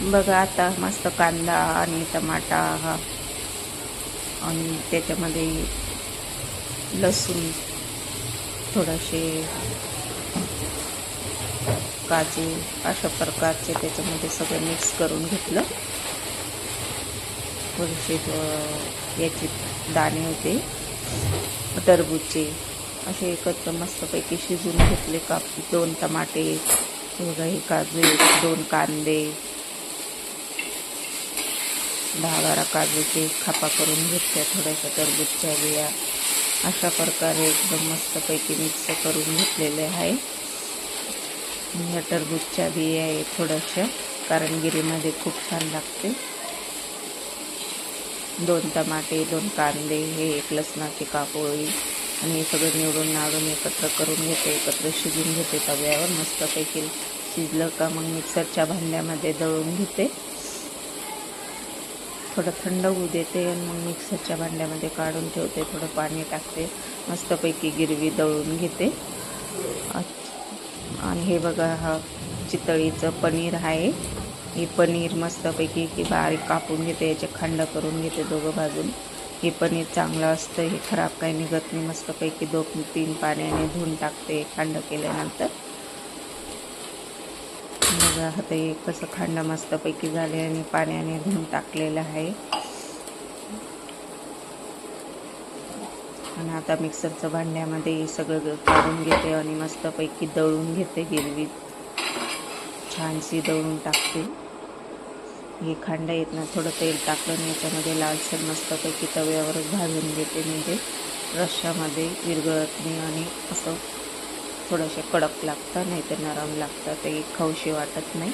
बघा आता मस्त कांदा आणि टमाटा हा. आणि त्याच्यामध्ये लसूण थोडेसे काजू अशा प्रकारचे त्याच्यामध्ये सगळं मिक्स करून घेतलं. थोडेसे याचे दाणे होते. टरबूजचे असे एकत्र मस्तपैकी शिजून घेतले काप. दोन टमाटे हे काजू दोन कांदे. दहा बारा काजूचे खापा करून घेतल्या थोड्याशा टरबूजच्या बिया. अशा प्रकारे एकदम मस्तपैकी मिक्स करून घेतलेले आहे. या टरबूजच्या बिया आहे थोड्याशा कारण गिरीमध्ये खूप छान लागते दोन टमाटे दोन कांदे हे एक लसणाची कापोळी आणि हे सगळं निवडून नाडून एकत्र करून घेते एकत्र शिजून घेते तव्यावर. मस्तपैकी शिजलं का मग मिक्सरच्या भांड्यामध्ये दळून घेते. थोडं थंड होऊ देते आणि मग मिक्सरच्या भांड्यामध्ये काढून ठेवते. थोडं पाणी टाकते. मस्तपैकी गिरवी दळून घेते. आणि हे बघा हा चितळीचं पनीर आहे. हे पनीर मस्तपैकी की बारीक कापून घेते याचे खंड करून घेते दोघं बाजून हे पनीर चांगलं असतं हे खराब काही निघत नाही. मस्तपैकी दोन तीन पाण्याने धुवून टाकते खंड केल्यानंतर. बघा आता एक कसं खंड मस्तपैकी झाले आणि पाण्याने धुवून टाकलेलं आहे. आणि आता मिक्सरचं भांड्यामध्ये सगळं काढून घेते आणि मस्तपैकी दळून घेते हिरवी. छानशी दळून टाकते. हे खांड येत ना थोडं तेल टाकलं आणि याच्यामध्ये लालसर मस्तपैकी तव्यावरच भाजून घेते म्हणजे रश्शामध्ये विरघळत नाही आणि असं थोडेसे कडक लागतं नाही तर नरम लागतं ते खाऊशी वाटत नाही.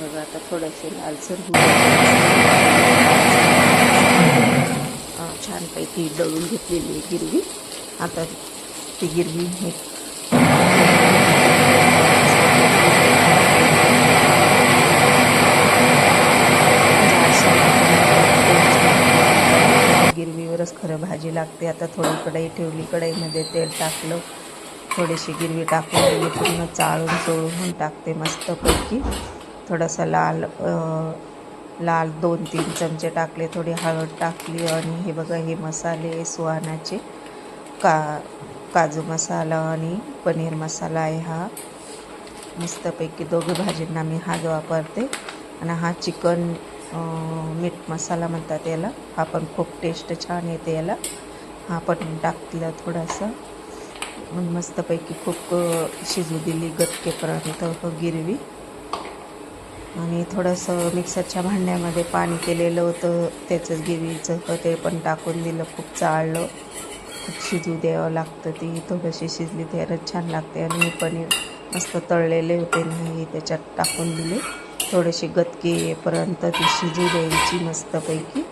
बघा आता थोडेसे लालसर छानपैकी दळून घेतलेली आहे गिरवी. आता ती गिरवी हे गिरवीवरच खरं भाजी लागते. आता थोडी कढई ठेवली कढईमध्ये तेल टाकलं. थोडीशी गिरवी टाकून दिली पूर्ण चाळून चोळून टाकते मस्तपैकी. थोडासा लाल लाल दोन तीन चमचे टाकले थोडी हळद टाकली आणि हे बघा हे मसाले सुहानाचे का काजू मसाला आणि पनीर मसाला आहे हा. मस्तपैकी दोघे भाजींना मी हाच वापरते. आणि हा चिकन मीठ मसाला म्हणतात याला. हा पण खूप टेस्ट छान येते याला. हा पण टाकला थोडासा. मग मस्तपैकी खूप शिजू दिली गटकेपर्यंत गिरवी. आणि थोडंसं मिक्सरच्या भांड्यामध्ये पाणी केलेलं होतं त्याचं गिरवीचं ते पण टाकून दिलं. खूप चाळलं. खूप शिजू द्यावं लागतं ती. थोडीशी शिजली तरच छान लागते. आणि मी पनीर मस्त तळलेले होते नाही त्याच्यात टाकून दिले. थोडेसे गतकेपर्यंत ती शिजू द्यायची मस्तपैकी.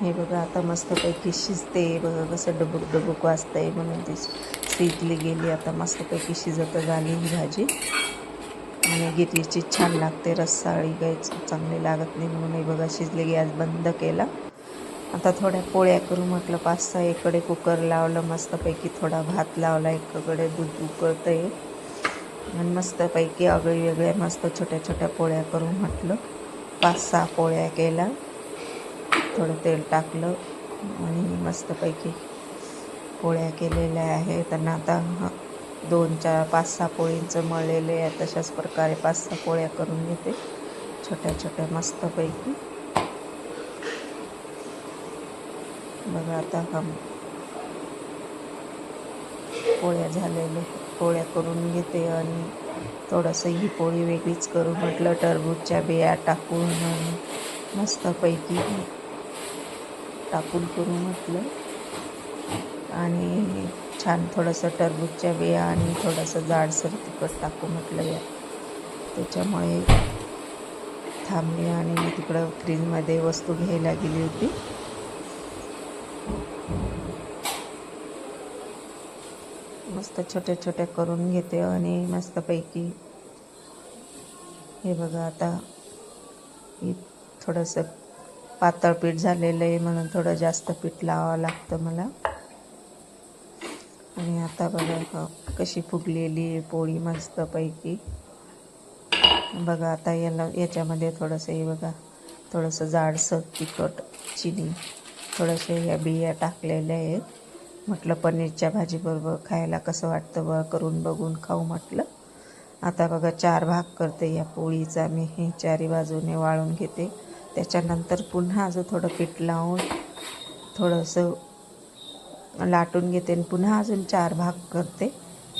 हे बघा आता मस्तपैकी शिजते बघा कसं डबुक डबुक वाजतंय म्हणून ती शिजली गेली. आता मस्तपैकी शिजत झाली ही भाजी. आणि घेतलीची छान लागते रस्साळी काही चांगली लागत नाही म्हणून हे बघा शिजली गॅस बंद केला. आता थोड्या पोळ्या करू म्हटलं पाच सहा इकडे कुकर लावलं मस्तपैकी थोडा भात लावला एकाकडे दूध उकळतं आहे आणि मस्तपैकी आगळी वेगळ्या मस्त छोट्या छोट्या पोळ्या करू म्हटलं. पाच सहा पोळ्या केल्या. थोडं तेल टाकलं आणि मस्तपैकी पोळ्या केलेल्या आहेत. त्यांना आता ह- दोन चार पाच सहा पोळींचं मळलेले आहे. तशाच प्रकारे पाच सहा पोळ्या करून घेते. छोट्या छोट्या मस्तपैकी. बघा आता हा पोळ्या झालेल्या पोळ्या करून घेते आणि थोडंसं ही पोळी वेगळीच करू म्हटलं. टरबूजच्या बिया टाकून आणि मस्तपैकी टाकून करू म्हटलं आणि छान थोडंसं टरबूजच्या बिया आणि थोडंसं जाडसर तिखट टाकू म्हटलं या. त्याच्यामुळे थांबली आणि मी तिकडं फ्रीजमध्ये वस्तू घ्यायला गेली होती. मस्त छोट्या छोट्या करून घेते आणि मस्तपैकी. हे बघा आता हे थोडंसं पातळ पीठ झालेलं आहे म्हणून थोडं जास्त पीठ लावावं लागतं मला. आणि आता बघा कशी फुगलेली आहे पोळी मस्तपैकी. बघा आता याला याच्यामध्ये थोडंसं हे बघा थोडंसं जाडसर तिखट चिनी थोडंसं या बिया टाकलेल्या आहेत. म्हटलं पनीरच्या भाजीबरोबर खायला कसं वाटतं बघ करून बघून खाऊ म्हटलं. आता बघा चार भाग करते या पोळीचा. मी हे चारी बाजूने वाळून घेते. त्याच्यानंतर पुन्हा अजून थोडं पीठ लावून थोडंसं लाटून घेते आणि पुन्हा अजून चार भाग करते.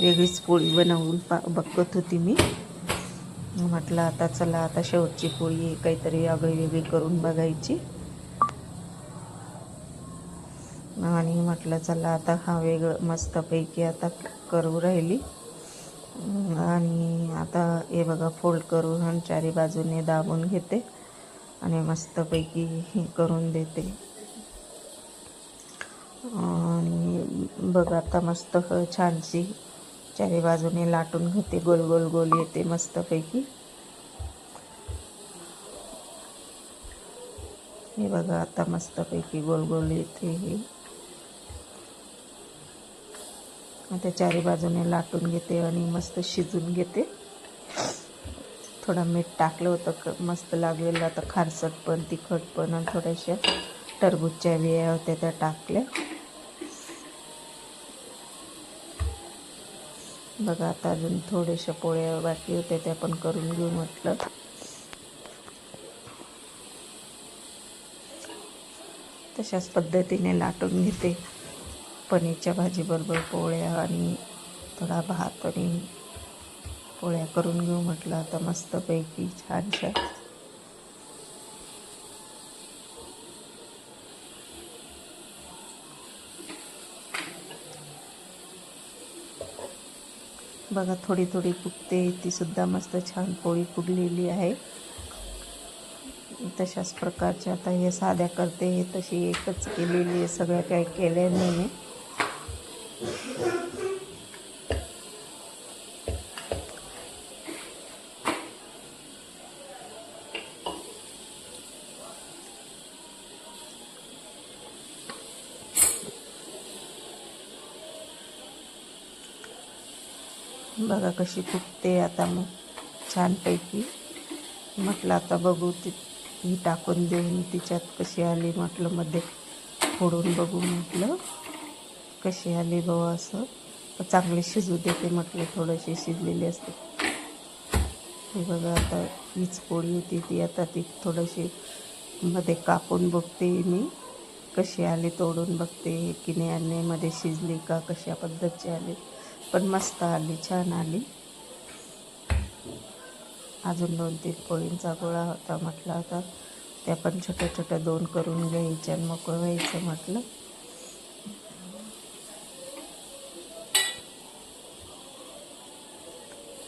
वेगळीच पोळी बनवून पा बघत होती मी. म्हटलं आता चला आता शेवटची पोळी काहीतरी आगळी वेगळी करून बघायची. आणि म्हटलं चला आता हा वेगळं मस्तपैकी आता करू राहिली. आणि आता हे बघा फोल्ड करून आणि चारी बाजूने दाबून घेते. आणि मस्तपैकी हे करून देते. आणि बघ आता मस्त छानशी चारी बाजूने लाटून घेते गोल गोल गोल येते मस्तपैकी. हे बघा आता मस्तपैकी गोल गोल येते हे. आता चारी बाजूने लाटून घेते आणि मस्त शिजून घेते. थोडं मीठ टाकलं होतं क मस्त लागलेलं. आता खारसट पण तिखट पण आणि थोड्याशा टरबूजच्या बिया होत्या त्या टाकल्या. बघा आता अजून थोड्याशा पोळ्या बाकी होत्या त्या पण करून घेऊ म्हटलं. तशाच पद्धतीने लाटून घेते. पनीरच्या भाजीबरोबर पोळ्या आणि थोडा भात आणि पोळ्या करून घेऊ म्हटलं. आता मस्तपैकी छानशा. बघा थोडी थोडी फुगते. तीसुद्धा मस्त छान पोळी फुगलेली आहे. तशाच प्रकारच्या आता हे साध्या करते. तशी एकच केलेली आहे. सगळ्या काही केल्या नाही बघा कशी फुटते आता मग छानपैकी. म्हटलं आता बघू ती ही टाकून देऊन तिच्यात कशी आली म्हटलं मध्ये फोडून बघू म्हटलं. कशी आली बाबा असं. चांगली शिजू देते म्हटलं थोडीशी शिजलेली असते. हे बघा आता हीच पोळी होती ती. आता ती थोडीशी मध्ये कापून बघते मी. कशी आली तोडून बघते की नाही मध्ये शिजली का कशा पद्धतची आली. पण मस्त आली छान आली. अजून दोन तीन पोळींचा गोळा होता म्हटला होता. त्या पण छोट्या छोट्या दोन करून घ्यायच्या आणि मोकळं व्हायचं म्हटलं.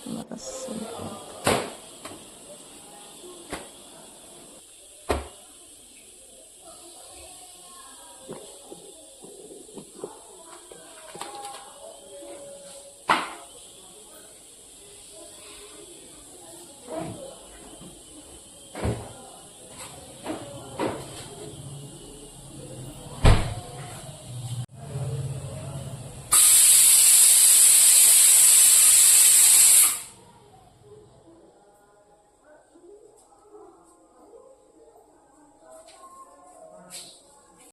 बस.